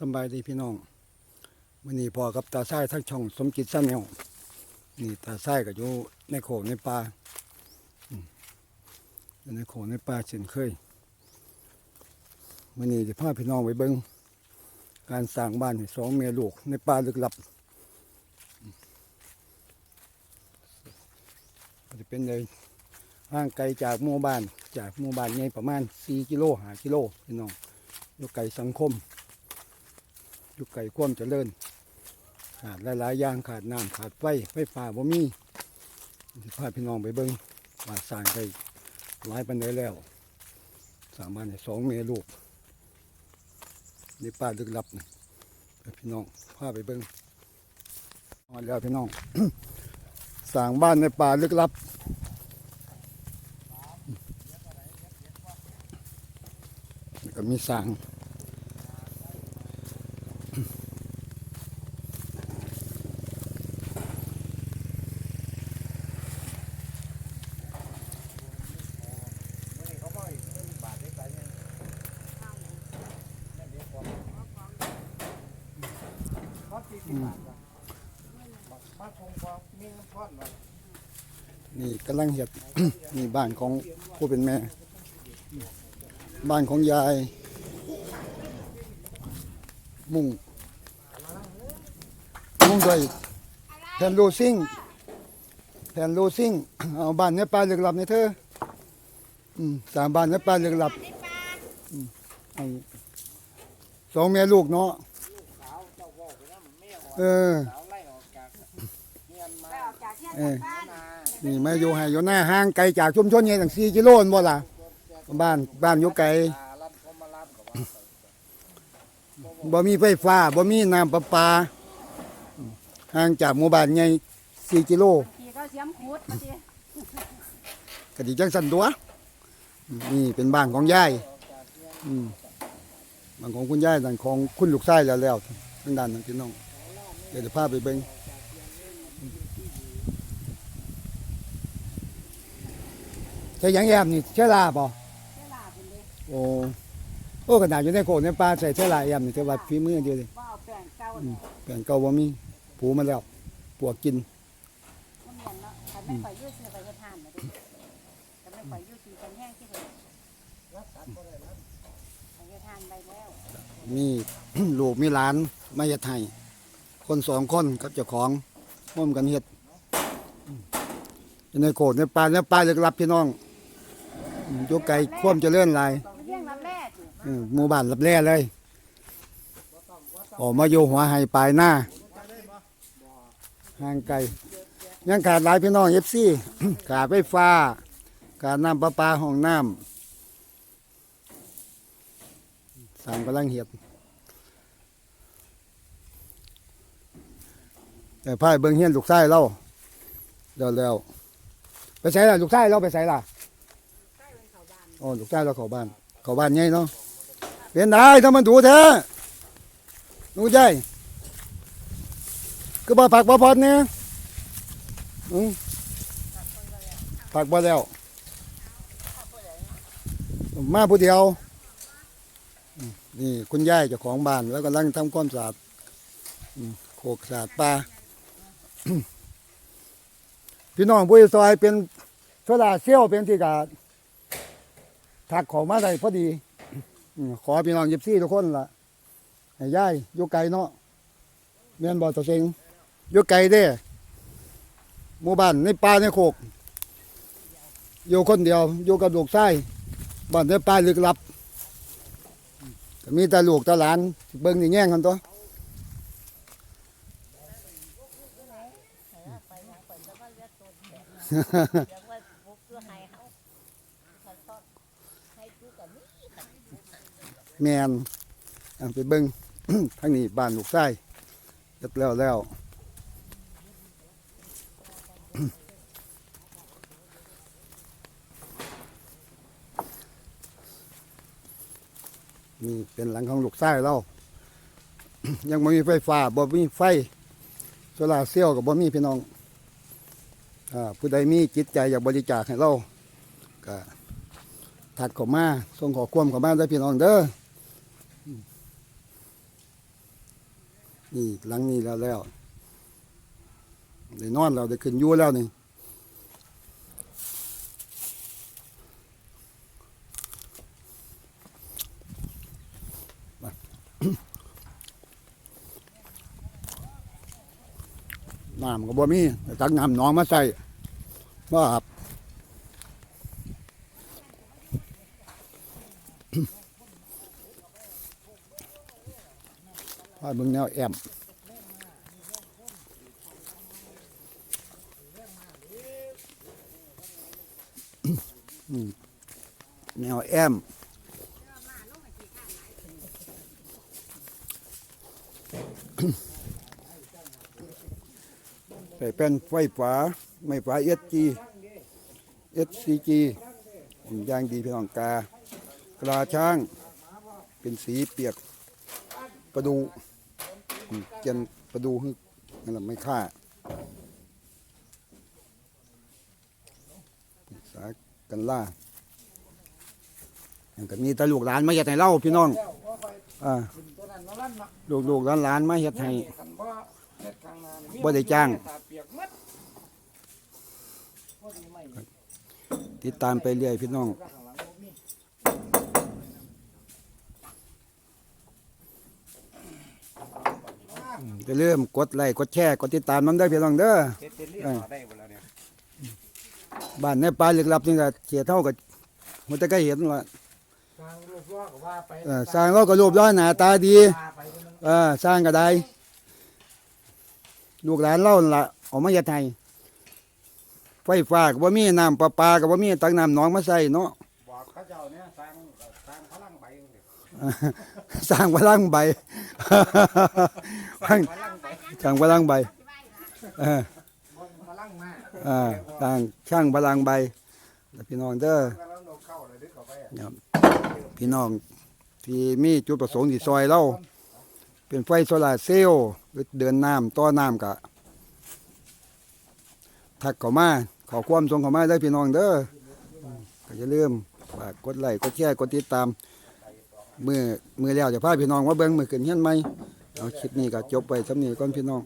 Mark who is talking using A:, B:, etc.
A: สบายดีพี่น้องวันนี้พอกับตาไส้ทั้งช่องสมจิตสั้นแนวนี่ตาไส้ก็อยู่ในโขในป่าในโขในป่าเช่นเคยวันนี้จะพาพี่น้องไปเบิ้งการสร้างบ้านสองเมียลูกในป่าลึกลับจะเป็นเลยห่างไกลจากหมู่บ้าน จากหมู่บ้านใหญ่ประมาณ 4 กิโลหากิโลพี่น้องอยู่ไกลสังคม อยู่ไก่ความเจริญขาดหลายๆอย่างขาดน้ำขาดไฟไฟฟ้าบ่มีสิพาพี่น้องไปเบิ่งว่าสร้างได้หลายปันไดแล้วสร้างบ้านให้สองเมลูกในป่าลึกลับนี่ไปพี่น้องพาไปเบิ่งมาแล้วพี่น้องสร้างบ้านในป่าลึกลับก็มีสร้าง นี่กำลังเห็ด นี่บ้านของผู้เป็นแม่ บ้านของยาย มุ่ง มุ่งด้วยแผ่นโลซิ่งแผ่นโลซิ่งเอาบ้านเนี้ยปลาเลือกหลับในเธอสามบ้านเนี้ยปลาเลือกหลับสองแม่ลูกเนาะ เออเออนี่มาอยู่ให้อยู่หน้าห้างไกลจากชุมชนเนี่ยตั้งสี่กิโลนบ่ล่ะบ้านบ้านอยู่ไกลบ่มีไฟฟ้าบ่มีน้ำประปาห่างจากหมู่บ้านใหญ่สี่กิโล
B: ขี่ก็เสียมขุดมาสิ
A: กะดิจังสันตัวนี่เป็นบ้านของยายอืมบ้านของคุณยายด้านของคุณลูกชายแล้วแล้วทางด้านนั้นพี่น้องเดี๋ยวจะพาไปเบิ่งใช่หยังแยมนี่เชื้อราป่ะ
B: เวลาเป็นเด็ก
A: โอ้โอ้ขนาดอยู่ในโขดในป่าใส่เชื้อราแยมนี่แต่ว่าฝีมือเดียวเลย
B: ว่าเอาแป้งเก่า
A: อืม
B: เนี่ย
A: แป้งเก่าบ่มีผูมาแล้วปวกกิน
B: มันเมียนเนาะคันไม่ปล่อยยืดซื้อไปเฮ็ดทานมาดิคันไม่ปล่อย
A: คนสองคนกับเจ้าของร่วมกันเฮ็ดอืมอยู่ในโขดในป่าในป่าลึกลับพี่น้องอืมอยู่ไกลความเจริญหลาย
B: ต้องเลี้ยงรับแรกสิ
A: อืมหมู่บ้านลับแล่เลย ออกมาอยู่หัวไห้ปลายหน้าห่างไกลยังขาดหลายพี่น้องเอฟซีขาดไฟฟ้าขาดน้ำประปาห้องน้ำสร้างกำลังเห็ด แต่พ่ายเบิ่งเฮียนลูกไส้เราเดี๋ยวแล้ว ไปใส่ละลูกไส้เราไปใส่ละโอ้ลูกไส้เราเข้าบ้าน เข้าบ้านไงเนาะเป็นได้ถ้ามันดูแท้หนูใจก็บ่ผักบ่พอดเนี่ยอืมผักบ่แล้วมาผู้เดียวอืมนี่คุณยายเจ้าของบ้านแล้วกำลังทำความสะอาดอืมโขกสะอาดปลา พี่น้องผู้ซอยเป็นโซลาเซลล์เป็นที่กาถักของมาได้พอดีขอพี่น้องยิบซี่ทุกคนล่ะให้ย่ายอยู่ไกลเนาะแม่นบ่ตัวเซ็งอยู่ไกลเด้หมู่บ้านในป่าในโคกอยู่คนเดียวอยู่กับลูกชายบ้านในป่าลึกลับมีแต่ลูกแต่หลานเบิ่งนี่แย่งกันตัว แมนไปเบิ่งทางนี้บ้านลูกชายเสร็จแล้วแล้วนี่เป็นหลังของลูกชายเรายังไม่มีไฟฟ้าบ่มีไฟโซลาเซลล์กับบ่มีพี่น้อง ผู้ใดมีจิตใจอยากบริจาคให้เราก็ถักเข้ามาส่งขอความข้ามาได้พี่น้องเด้อนี่หลังนี้แล้วแล้วได้นอนแล้วได้ขึ้นยู่แล้วนี่น้ำก็บ่มีต่ตักน้ำหนองมาใส่ ว่าครับพาเบิ่งแนวแอมแนวแอมใส่เป็นไฟฟ้า ไม่ฟ้าเอสจีเอสซีจีอย่างดีเพี่น้องกากระช้าง เป็นสีเปียกประดูเจนประดูฮึกนั่นแหละไม่ค่าปรึกษากันล่าอย่างก็มีแตลูกหลานมาเฮ็ดให้เล่าพี่น้องอ่า
C: ลู
A: กลูกหลานหลานมาเฮ็ดให้
C: บ่
A: ได้จ้าง
C: ติด
A: ตามไปเรื่อยพี่น้องจะเริ่มกดไลค์กดแชร์กดติดตามมันได้พี่น้องเด้อ
C: เฮ็ดเป็นเรียกต่อได้บ่แล้วเนี่ย
A: บ้านในป่าลึกลับนี่ก็เสียเท่ากับมันจะก็เห็นว่า
C: ทางลูกว่าไป
A: สร้างเราก็รูปร่างหนาตาดีสร้างก็ได้ ลูกหลานเล่าละออกมาเฮ็ดให้ ไฟฟ้าก็บ่มีน้ำประปาก็บ่มีตักน้ำหนองมาใส่เนาะ
C: บอกเขาเจ้าเนี่ยสร้างสร้างพลังใบจังซี่
A: สร้างพลังใบ
C: สร้างพลังใบ
A: สร้างพลังใบเออ
C: บ่พลังมา
A: อ่าสร้างช่างพลังใบแล้วพี่น้องเด้อ
C: กำลังโดนเข้าเลยดึกเข้าไปอะ
A: ครับพี่น้องที่มีจุดประสงค์ที่ซอยเราเป็นไฟโซลาร์เซลล์หรือเดินน้ำต่อน้ำกะทักเข้ามาข อความทรงขอไมาได้พี่น้องเด้ออืมก็อย่าลืมฝากกดไลค์กดแชร์กดติดตามมือมือแล้วจะพาพี่น้องว่าเบิ้งมือขึ้นเฮียนไหมเอาคลิปนี้ก็จบไปสำนีก่อนพี่น้อง